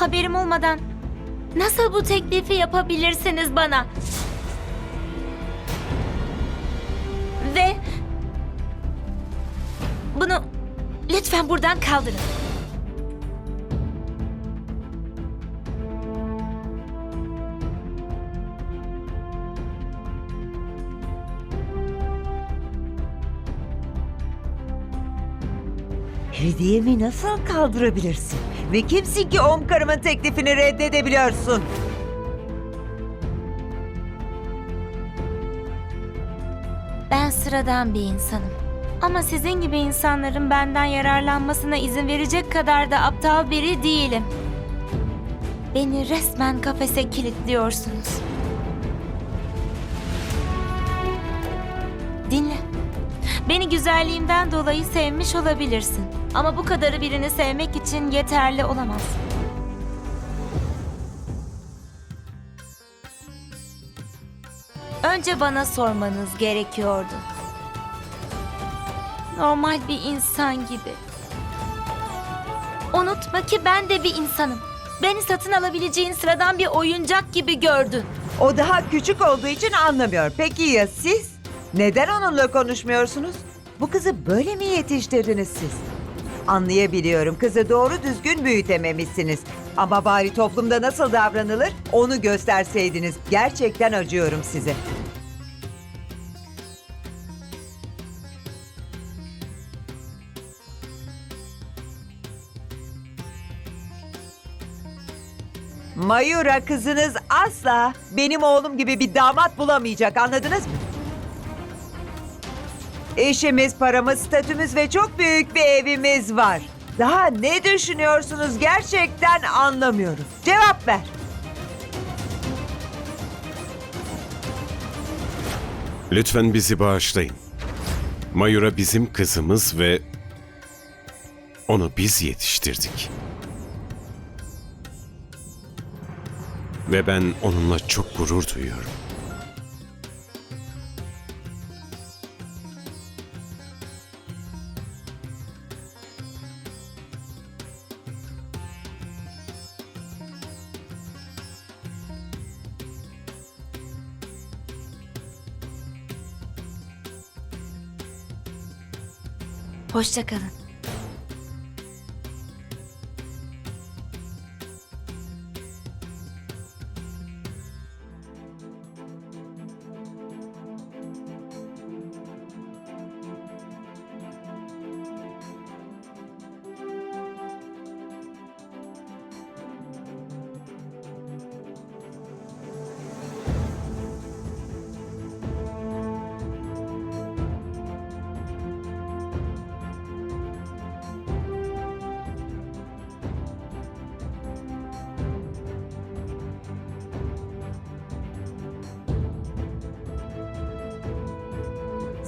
Haberim olmadan nasıl bu teklifi yapabilirsiniz bana? Ve bunu lütfen buradan kaldırın. Hediyemi nasıl kaldırabilirsin? Ve kimsin ki Omkar'ımın teklifini reddedebiliyorsun? Ben sıradan bir insanım. Ama sizin gibi insanların benden yararlanmasına izin verecek kadar da aptal biri değilim. Beni resmen kafese kilitliyorsunuz. Dinle. Beni güzelliğimden dolayı sevmiş olabilirsin. Ama bu kadarı birini sevmek için yeterli olamaz. Önce bana sormanız gerekiyordu. Normal bir insan gibi. Unutma ki ben de bir insanım. Beni satın alabileceğin sıradan bir oyuncak gibi gördün. O daha küçük olduğu için anlamıyor. Peki ya siz? Neden onunla konuşmuyorsunuz? Bu kızı böyle mi yetiştirdiniz siz? Anlayabiliyorum. Kızı doğru düzgün büyütememişsiniz. Ama bari toplumda nasıl davranılır onu gösterseydiniz. Gerçekten acıyorum size. Mayura kızınız asla benim oğlum gibi bir damat bulamayacak anladınız mı? Eşimiz, paramız, statümüz ve çok büyük bir evimiz var. Daha ne düşünüyorsunuz gerçekten anlamıyorum. Cevap ver. Lütfen bizi bağışlayın. Mayura bizim kızımız ve onu biz yetiştirdik. Ve ben onunla çok gurur duyuyorum. Hoşça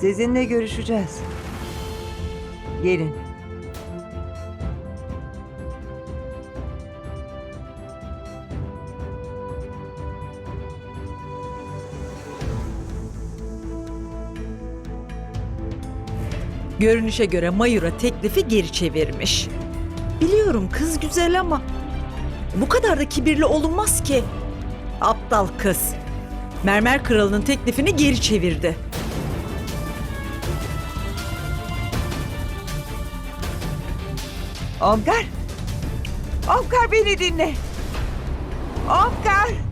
Sizinle görüşeceğiz. Gelin. Görünüşe göre Mayura teklifi geri çevirmiş. Biliyorum kız güzel ama bu kadar da kibirli olunmaz ki. Aptal kız. Mermer kralının teklifini geri çevirdi. Omkar. Omkar beni dinle. Omkar.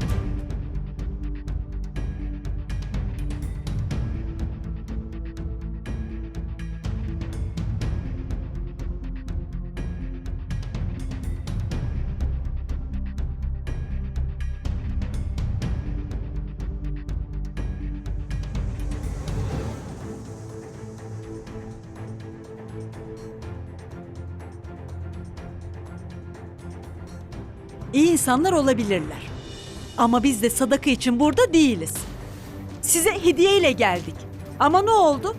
İyi insanlar olabilirler. Ama biz de sadaka için burada değiliz. Size hediyeyle geldik. Ama ne oldu?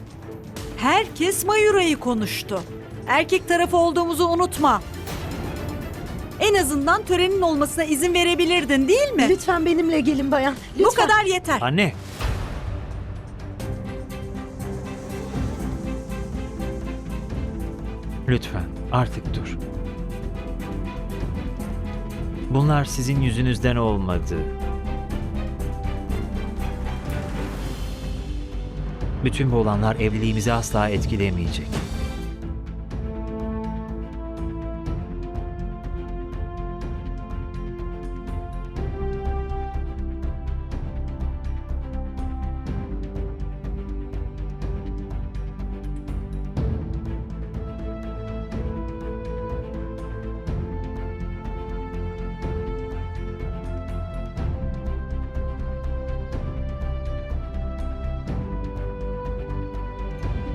Herkes Mayura'yı konuştu. Erkek tarafı olduğumuzu unutma. En azından törenin olmasına izin verebilirdin değil mi? Lütfen benimle gelin bayan. Lütfen. Bu kadar yeter. Anne. Lütfen artık dur. Bunlar sizin yüzünüzden olmadı. Bütün bu olanlar evliliğimizi asla etkilemeyecek.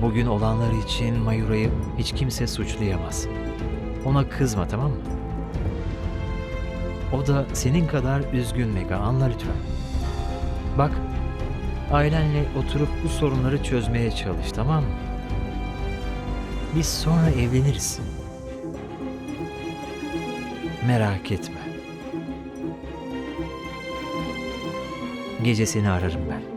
Bugün olanlar için Mayura'yı hiç kimse suçlayamaz. Ona kızma tamam mı? O da senin kadar üzgün Mega anla lütfen. Bak ailenle oturup bu sorunları çözmeye çalış tamam mı? Biz sonra evleniriz. Merak etme. Gece seni ararım ben.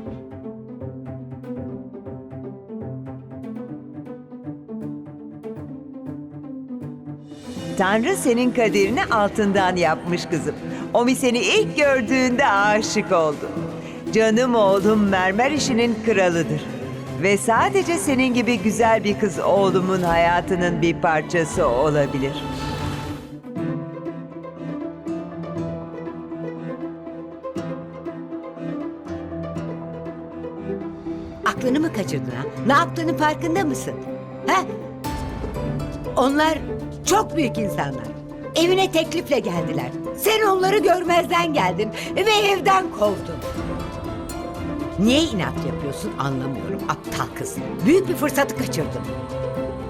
Tanrı senin kaderini altından yapmış kızım. Omi seni ilk gördüğünde aşık oldu. Canım oğlum mermer işinin kralıdır. Ve sadece senin gibi güzel bir kız oğlumun hayatının bir parçası olabilir. Aklını mı kaçırdın ha? Ne yaptığının farkında mısın? Ha? Onlar çok büyük insanlar. Evine teklifle geldiler. Sen onları görmezden geldin ve evden kovdun. Niye inat yapıyorsun anlamıyorum aptal kız. Büyük bir fırsatı kaçırdın.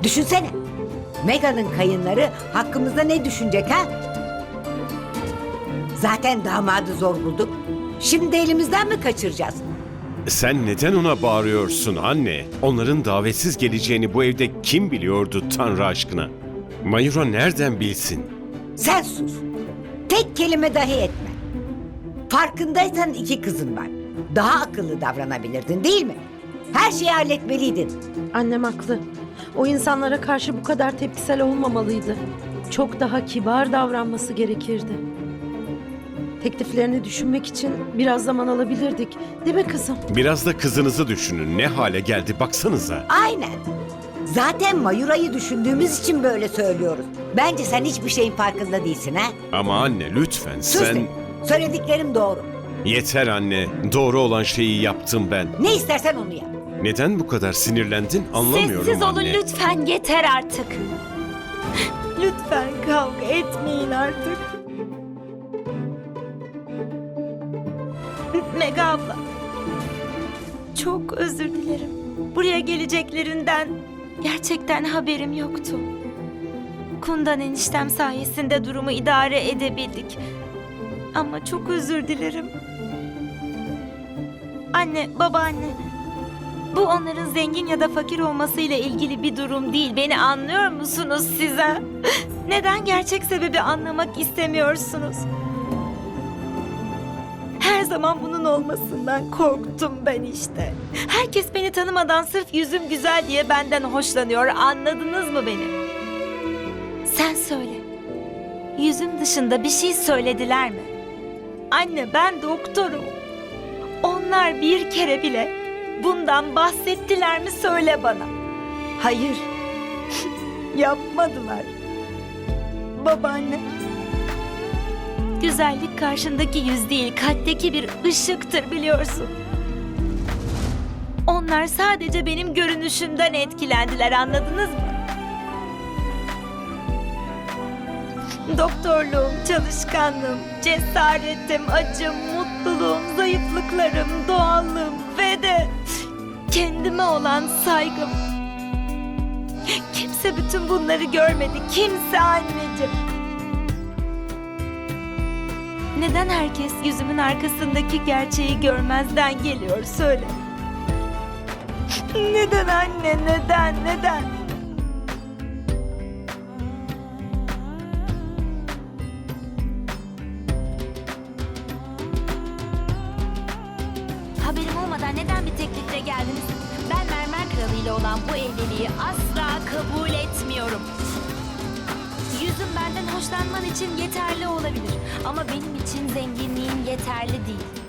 Düşünsene. Mega'nın kayınları hakkımızda ne düşünecek ha? Zaten damadı zor bulduk. Şimdi de elimizden mi kaçıracağız? Sen neden ona bağırıyorsun anne? Onların davetsiz geleceğini bu evde kim biliyordu Tanrı aşkına? Mayura nereden bilsin? Sen sus. Tek kelime dahi etme. Farkındaysan iki kızın var. Daha akıllı davranabilirdin değil mi? Her şeyi halletmeliydin. Annem haklı. O insanlara karşı bu kadar tepkisel olmamalıydı. Çok daha kibar davranması gerekirdi. Tekliflerini düşünmek için biraz zaman alabilirdik. Değil mi kızım? Biraz da kızınızı düşünün. Ne hale geldi baksanıza. Aynen. Zaten Mayura'yı düşündüğümüz için böyle söylüyoruz. Bence sen hiçbir şeyin farkında değilsin ha? Ama anne lütfen Sus sen... de. Söylediklerim doğru. Yeter anne. Doğru olan şeyi yaptım ben. Ne istersen onu yap. Neden bu kadar sinirlendin anlamıyorum Sessiz olun anne. lütfen yeter artık. Lütfen kavga etmeyin artık. Mega abla. Çok özür dilerim. Buraya geleceklerinden gerçekten haberim yoktu. Kundan eniştem sayesinde durumu idare edebildik. Ama çok özür dilerim. Anne, babaanne. Bu onların zengin ya da fakir olmasıyla ilgili bir durum değil. Beni anlıyor musunuz size? Neden gerçek sebebi anlamak istemiyorsunuz? Her zaman bunun olmasından korktum ben işte. Herkes beni tanımadan sırf yüzüm güzel diye benden hoşlanıyor. Anladınız mı beni? Sen söyle. Yüzüm dışında bir şey söylediler mi? Anne ben doktorum. Onlar bir kere bile bundan bahsettiler mi söyle bana. Hayır. Yapmadılar. Babaanne. Güzellik karşındaki yüz değil, kalpteki bir ışıktır biliyorsun. Onlar sadece benim görünüşümden etkilendiler, anladınız mı? Doktorluğum, çalışkanlığım, cesaretim, acım, mutluluğum, zayıflıklarım, doğallığım ve de kendime olan saygım. Kimse bütün bunları görmedi, kimse anneciğim. Neden herkes yüzümün arkasındaki gerçeği görmezden geliyor söyle. Neden anne neden neden? Haberim olmadan neden bir teklifle geldiniz? Ben mermer kralıyla olan bu evliliği asla kabul hoşlanman için yeterli olabilir. Ama benim için zenginliğin yeterli değil.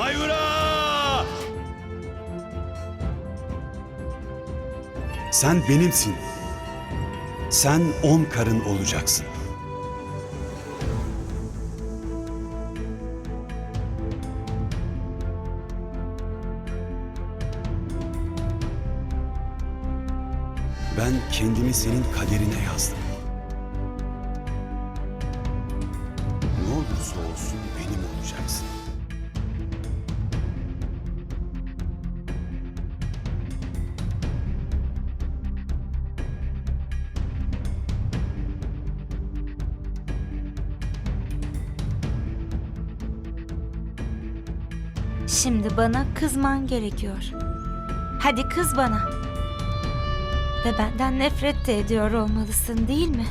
Mayura! Sen benimsin. Sen on karın olacaksın. Ben kendimi senin kaderine yazdım. Ne olursa olsun benim olacaksın. Şimdi bana kızman gerekiyor. Hadi kız bana. Ve benden nefret de ediyor olmalısın değil mi?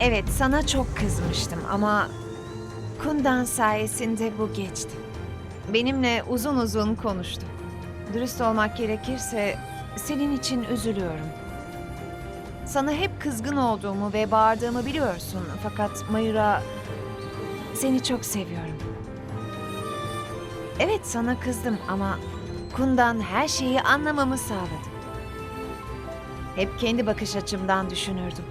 Evet, sana çok kızmıştım ama Kundan sayesinde bu geçti. Benimle uzun uzun konuştu. Dürüst olmak gerekirse senin için üzülüyorum. Sana hep kızgın olduğumu ve bağırdığımı biliyorsun fakat Mayura seni çok seviyorum. Evet sana kızdım ama Kundan her şeyi anlamamı sağladı. Hep kendi bakış açımdan düşünürdüm.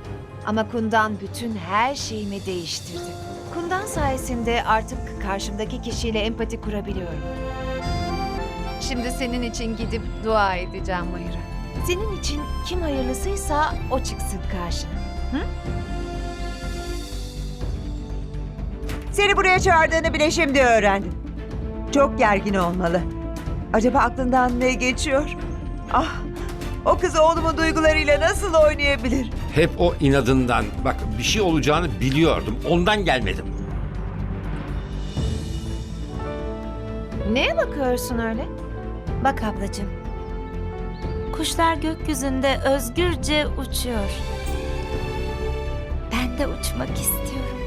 Ama Kundan bütün her şeyimi değiştirdi. Kundan sayesinde artık karşımdaki kişiyle empati kurabiliyorum. Şimdi senin için gidip dua edeceğim Mayra. Senin için kim hayırlısıysa o çıksın karşına. Seni buraya çağırdığını bile şimdi öğrendim. Çok gergin olmalı. Acaba aklından ne geçiyor? Ah, o kız oğlumun duygularıyla nasıl oynayabilir? Hep o inadından. Bak bir şey olacağını biliyordum. Ondan gelmedim. Neye bakıyorsun öyle? Bak ablacığım. Kuşlar gökyüzünde özgürce uçuyor. Ben de uçmak istiyorum.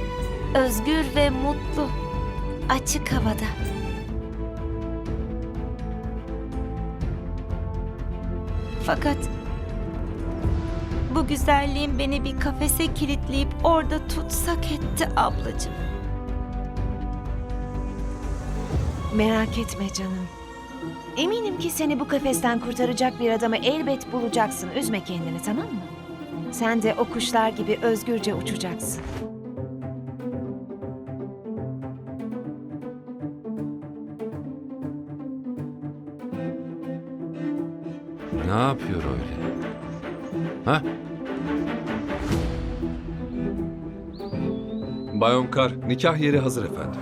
Özgür ve mutlu. Açık havada. Fakat bu güzelliğin beni bir kafese kilitleyip orada tutsak etti ablacığım. Merak etme canım. Eminim ki seni bu kafesten kurtaracak bir adamı elbet bulacaksın. Üzme kendini tamam mı? Sen de o kuşlar gibi özgürce uçacaksın. Ne yapıyor öyle? Ha? Bay Omkar, nikah yeri hazır efendim.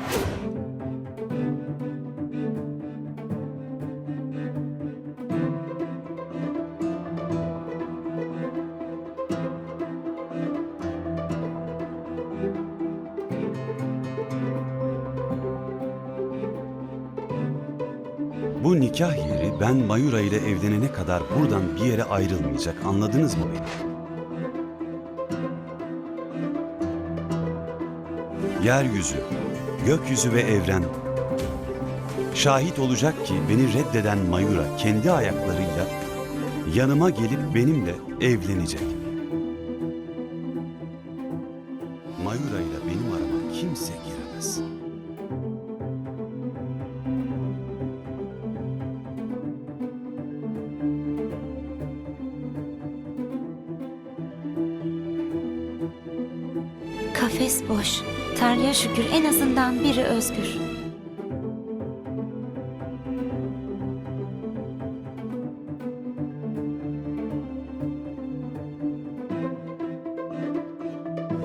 Ben Mayura ile evlenene kadar buradan bir yere ayrılmayacak. Anladınız mı beni? Yeryüzü, gökyüzü ve evren şahit olacak ki beni reddeden Mayura kendi ayaklarıyla yanıma gelip benimle evlenecek.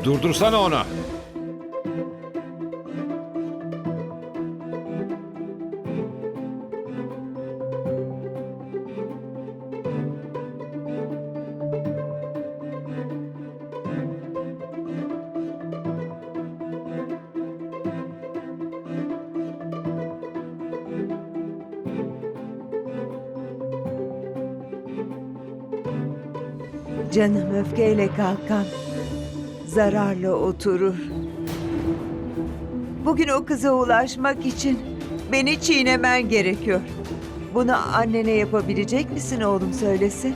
Durdursana onu. Canım öfkeyle kalkan zararla oturur. Bugün o kıza ulaşmak için beni çiğnemen gerekiyor. Bunu annene yapabilecek misin oğlum söylesene.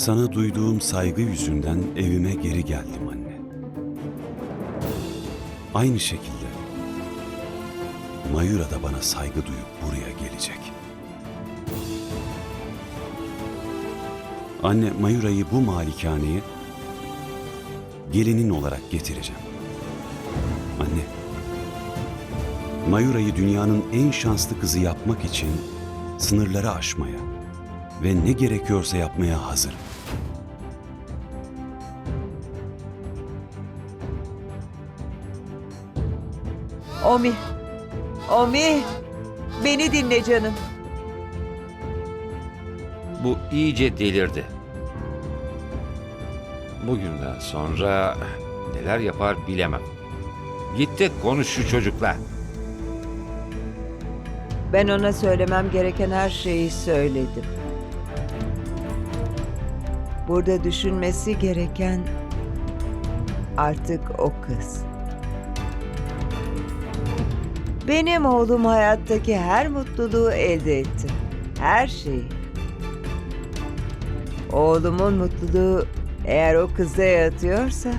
Sana duyduğum saygı yüzünden evime geri geldim anne. Aynı şekilde Mayura da bana saygı duyup buraya gelecek. Anne Mayura'yı bu malikaneye gelinin olarak getireceğim. Anne, Mayura'yı dünyanın en şanslı kızı yapmak için sınırları aşmaya ve ne gerekiyorsa yapmaya hazırım. Omi, Omi, beni dinle canım. Bu iyice delirdi. Bugünden sonra neler yapar bilemem. Git de konuş şu çocukla. Ben ona söylemem gereken her şeyi söyledim. Burada düşünmesi gereken artık o kız. Benim oğlum hayattaki her mutluluğu elde etti. Her şeyi. Oğlumun mutluluğu eğer o kızda yatıyorsa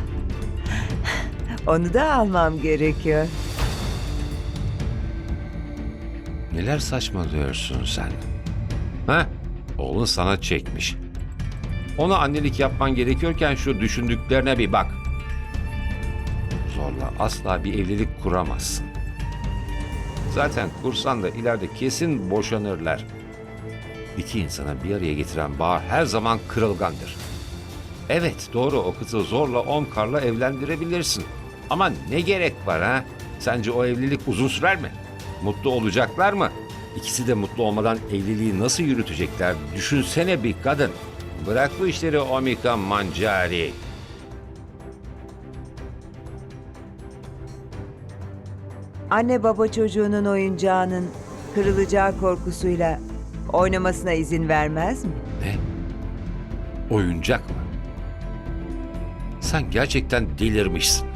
onu da almam gerekiyor. Neler saçmalıyorsun sen? Ha? Oğlun sana çekmiş. Ona annelik yapman gerekiyorken şu düşündüklerine bir bak. Zorla asla bir evlilik kuramazsın. Zaten kursan da ileride kesin boşanırlar. İki insanı bir araya getiren bağ her zaman kırılgandır. Evet doğru o kızı zorla Omkar'la evlendirebilirsin. Ama ne gerek var ha? Sence o evlilik uzun sürer mi? Mutlu olacaklar mı? İkisi de mutlu olmadan evliliği nasıl yürütecekler? Düşünsene bir kadın. Bırak bu işleri Omika Mancari. Anne baba çocuğunun oyuncağının kırılacağı korkusuyla oynamasına izin vermez mi? Ne? Oyuncak mı? Sen gerçekten delirmişsin.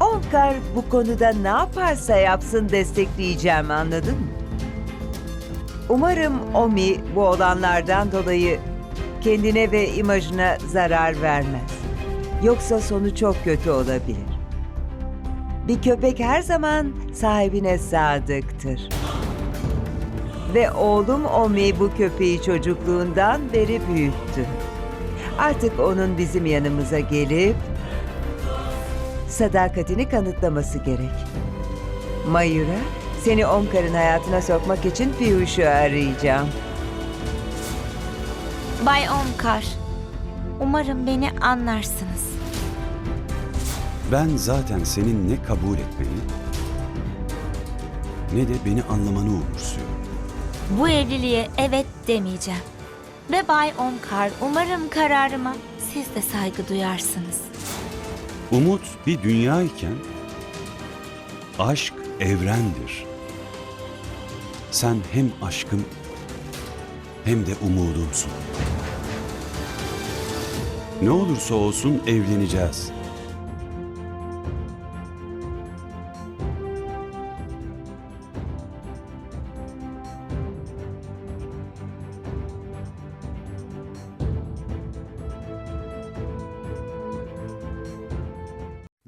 Onkar bu konuda ne yaparsa yapsın destekleyeceğim anladın mı? Umarım Omi bu olanlardan dolayı kendine ve imajına zarar vermez. Yoksa sonu çok kötü olabilir. Bir köpek her zaman sahibine sadıktır. Ve oğlum Omi bu köpeği çocukluğundan beri büyüttü. Artık onun bizim yanımıza gelip sadakatini kanıtlaması gerek. Mayura, seni Omkar'ın hayatına sokmak için Piyuş'u arayacağım. Bay Omkar, umarım beni anlarsınız. Ben zaten senin ne kabul etmeni ne de beni anlamanı umursuyorum. Bu evliliğe evet demeyeceğim. Ve Bay Omkar, umarım kararıma siz de saygı duyarsınız. Umut bir dünya iken aşk evrendir. Sen hem aşkım hem de umudumsun. Ne olursa olsun evleneceğiz.